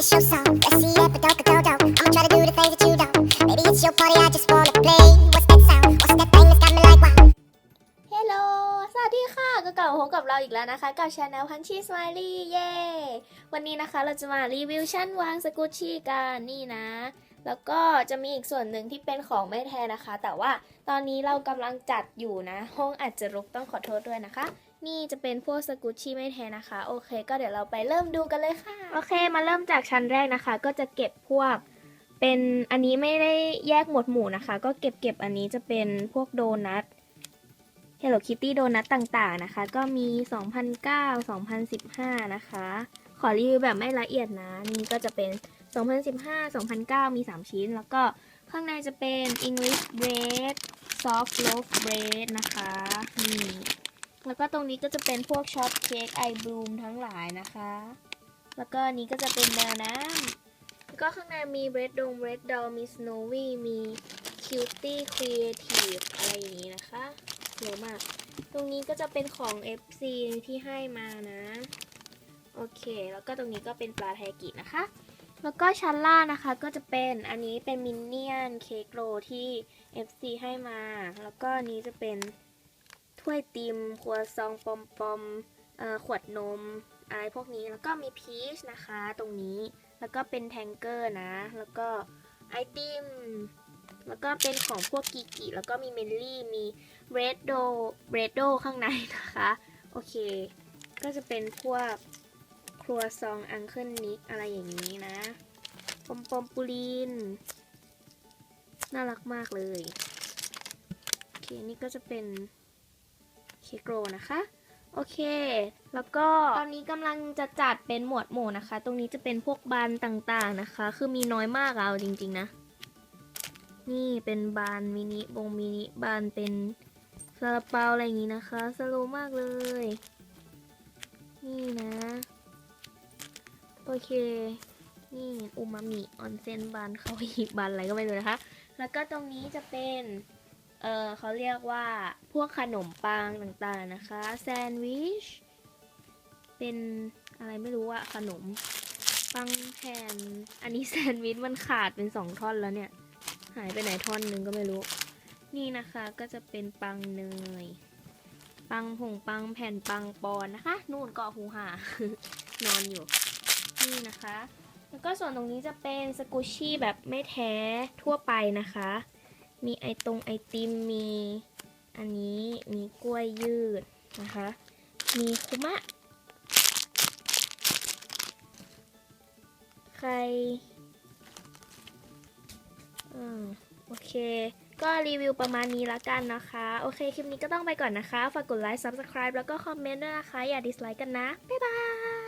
It's your song, let's see it, but don't go, don't. I'ma try to do the things that you don't. Baby, it's your party, I just wanna play. What's that sound? What's that thing that's got me like wow? เฮลโลสวัสดีค่ะ ก็กลับมาพบกับเราอีกแล้วนะคะ กับชาแนลพันชีสไมลี่ เย้ วันนี้นะคะเราจะมารีวิวชั้นวางสกุชชี่กันนี่นะ แล้วก็จะมีอีกส่วนหนึ่งที่เป็นของไม่แท้นะคะ แต่ว่าตอนนี้เรากำลังจัดอยู่นะ ห้องอาจจะรกต้องขอโทษด้วยนะคะ นี่จะเป็นพวกสกุชชี่ไม่แท้นะคะ โอเค ก็เดี๋ยวเราไปเริ่มดูกันเลยค่ะ โอเค มาเริ่มจากชั้นแรกนะคะ ก็จะเก็บพวกเป็นอันนี้ไม่ได้แยกหมวดหมู่นะคะ ก็เก็บเก็บอันนี้จะเป็นพวกโดนัท Hello Kitty โดนัทต่างๆนะคะ ก็มี 2009 2015 นะคะ ขอรีวิวแบบไม่ละเอียดนะ นี่ก็จะเป็น 2015 2009 มี 3 ชิ้น แล้วก็ข้างในจะเป็น English Bread Soft Loaf Bread นะคะ นี่ แล้วก็ตรงนี้ก็จะเป็นพวกช็อตเค้กไอบลูมทั้งหลายนะคะ แล้วก็นี้ก็จะเป็นแมวน้ำแล้วก็ข้างในมี Red Dome Red Doll มี Snowy มี Cutie Creative อะไรอย่างนี้นะคะเยอะมาก ตรงนี้ก็จะเป็นของ FC ที่ให้มานะ โอเค แล้วก็ตรงนี้ก็เป็นปลาไทกินะคะ แล้วก็ชั้นล่างนะคะก็จะเป็นอันนี้เป็นมินเนี่ยนเค้กโรที่ FC ให้มา แล้วก็นนี้จะเป็น ถ้วยติมครัวซองปอมปอมขวดนม อะไรพวกนี้แล้วก็มีพีชนะคะตรงนี้แล้วก็เป็นแทงเกอร์นะ แล้วก็ไอติมแล้วก็เป็นของพวกกิกิ แล้วก็มีเมลลี่ มีเบรดโดเบรดโดข้างในนะคะ โอเค ก็จะเป็นพวกครัวซองอังเคิลนิกอะไรอย่างนี้นะ ปอมปอมปูลิน น่ารักมากเลย โอเค นี่ก็จะเป็น เค้กโรนะคะ โอเค แล้วก็ตอนนี้กำลังจะจัดเป็นหมวดหมู่นะคะ ตรงนี้จะเป็นพวกบานต่างๆนะคะ คือมีน้อยมากเอาจริง ๆ นะ นี่เป็นบานมินิบงมินิบานเป็นซาลาเปาอะไรอย่างนี้นะคะสโลมากเลย นี่นะ โอเค นี่อูมามิออนเซนบานเขาอีบานอะไรก็ไม่รู้นะคะ แล้วก็ตรงนี้จะเป็น เออเขาเรียกว่าพวกขนมปังต่างๆนะคะ แซนด์วิช เป็นอะไรไม่รู้อะขนมปังแผ่นอันนี้แซนด์วิชมันขาดเป็นสองท่อนแล้วเนี่ย หายไปไหนท่อนนึงก็ไม่รู้ นี่นะคะก็จะเป็นปังเนย ปังผงปังแผ่นปังปอนนะคะ นู่นเกาะหูหานอนอยู่ นี่นะคะ แล้วก็ส่วนตรงนี้จะเป็นสกูชี่แบบไม่แท้ทั่วไปนะคะ มีไอตรงไอติม มีอันนี้มีกล้วยยืดนะคะ มีคุมะ ใครอืมโอเค ก็รีวิวประมาณนี้ละกันนะคะ โอเค คลิปนี้ก็ต้องไปก่อนนะคะ ฝากกดไลค์ Subscribe แล้วก็คอมเมนต์ด้วยนะคะ อย่าดิสไลค์กันนะ บ๊ายบาย